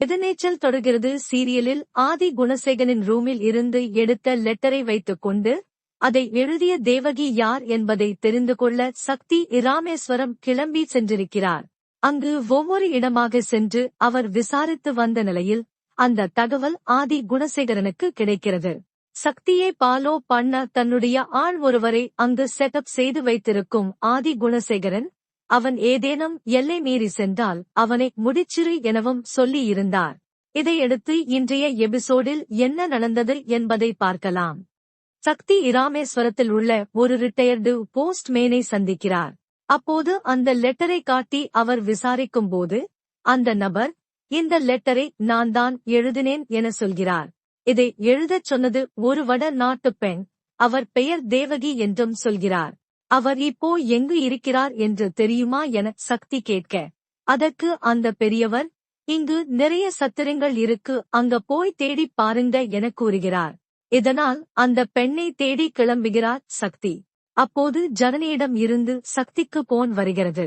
எதிர்நீச்சல் தொடர்கிறது? சீரியலில் ஆதி குணசேகனின் ரூமில் இருந்து எடுத்த லெட்டரை வைத்துக் கொண்டு அதை எழுதிய தேவகி யார் என்பதை தெரிந்து கொள்ள சக்தி இராமேஸ்வரம் கிளம்பி சென்றிருக்கிறார். அங்கு ஒவ்வொரு இடமாக சென்று அவர் விசாரித்து வந்த நிலையில் அந்த தகவல் ஆதி குணசேகரனுக்கு கிடைக்கிறது. சக்தியை பாலோ பண்ண தன்னுடைய ஆள் ஒருவரை அங்கு செட்டப் செய்து வைத்திருக்கும் ஆதி குணசேகரன் அவன் ஏதேனும் எல்லை மீறி சென்றால் அவனை முடிச்சிரு எனவும் சொல்லியிருந்தார். இதையடுத்து இன்றைய எபிசோடில் என்ன நடந்தது என்பதை பார்க்கலாம். சக்தி இராமேஸ்வரத்தில் உள்ள ஒரு ரிட்டையர்டு போஸ்ட்மேனை சந்திக்கிறார். அப்போது அந்த லெட்டரை காட்டி அவர் விசாரிக்கும் போது அந்த நபர் இந்த லெட்டரை நான் தான் எழுதினேன் என சொல்கிறார். இதை எழுதச் சொன்னது ஒரு வட நாட்டுப் பெண். அவர் பெயர் தேவகி என்றும் சொல்கிறார். அவர் இப்போ எங்கு இருக்கிறார் என்று தெரியுமா என சக்தி கேட்க. அதற்கு அந்த பெரியவர் இங்கு நிறைய சத்திரங்கள் இருக்கு அங்க போய் தேடி பாருங்க என கூறுகிறார். இதனால் அந்த பெண்ணை தேடி கிளம்புகிறார் சக்தி. அப்போது ஜனனியிடம் இருந்து சக்திக்கு போன் வருகிறது.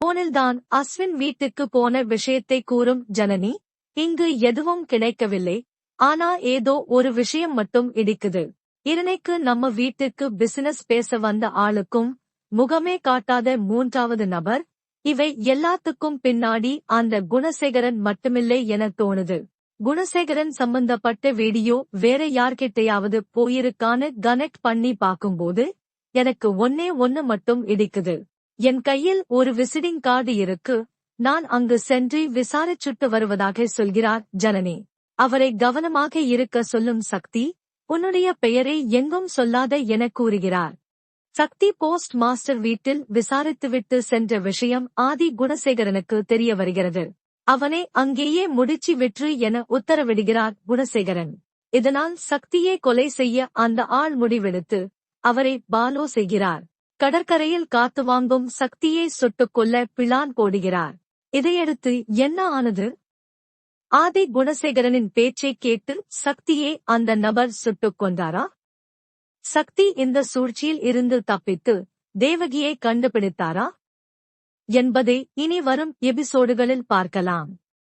போனில்தான் அஸ்வின் வீட்டுக்கு போன விஷயத்தை கூறும் ஜனனி இங்கு எதுவும் கிடைக்கவில்லை ஆனா ஏதோ ஒரு விஷயம் மட்டும் இடிக்குது. இரணைக்கு நம்ம வீட்டுக்கு பிசினஸ் பேச வந்த ஆளுக்கும் முகமே காட்டாத மூன்றாவது நபர் இவை எல்லாத்துக்கும் பின்னாடி அந்த குணசேகரன் மட்டுமில்லை என தோணுது. குணசேகரன் சம்பந்தப்பட்ட வீடியோ வேற யார்கிட்டையாவது போயிருக்கான்னு கனெக்ட் பண்ணி பாக்கும்போது எனக்கு ஒன்னே ஒன்னு மட்டும் இடிக்குது. என் கையில் ஒரு விசிட்டிங் கார்டு இருக்கு நான் அங்கு சென்று விசாரிச்சுட்டு வருவதாக சொல்கிறார் ஜனனி. அவரை கவனமாக இருக்க சொல்லும் சக்தி உன்னுடைய பெயரை எங்கும் சொல்லாத என கூறுகிறார். சக்தி போஸ்ட் மாஸ்டர் வீட்டில் விசாரித்துவிட்டு சென்ற விஷயம் ஆதி குணசேகரனுக்கு தெரிய வருகிறது. அவனை அங்கேயே முடிச்சு விற்று என உத்தரவிடுகிறார் குணசேகரன். இதனால் சக்தியை கொலை செய்ய அந்த ஆள் முடிவெடுத்து அவரை பாலோ செய்கிறார். கடற்கரையில் காத்து வாங்கும் சக்தியை சுட்டுக் கொல்ல பிளான் போடுகிறார். இதையடுத்து என்ன ஆனது? ஆதி குணசேகரனின் பேச்சை கேட்டு சக்தியே அந்த நபர் சுட்டுக் கொண்டாரா சக்தி இந்த சூழ்ச்சியில் இருந்து தப்பித்து தேவகியை கண்டுபிடித்தாரா? என்பதை இனி வரும் எபிசோடுகளில் பார்க்கலாம்.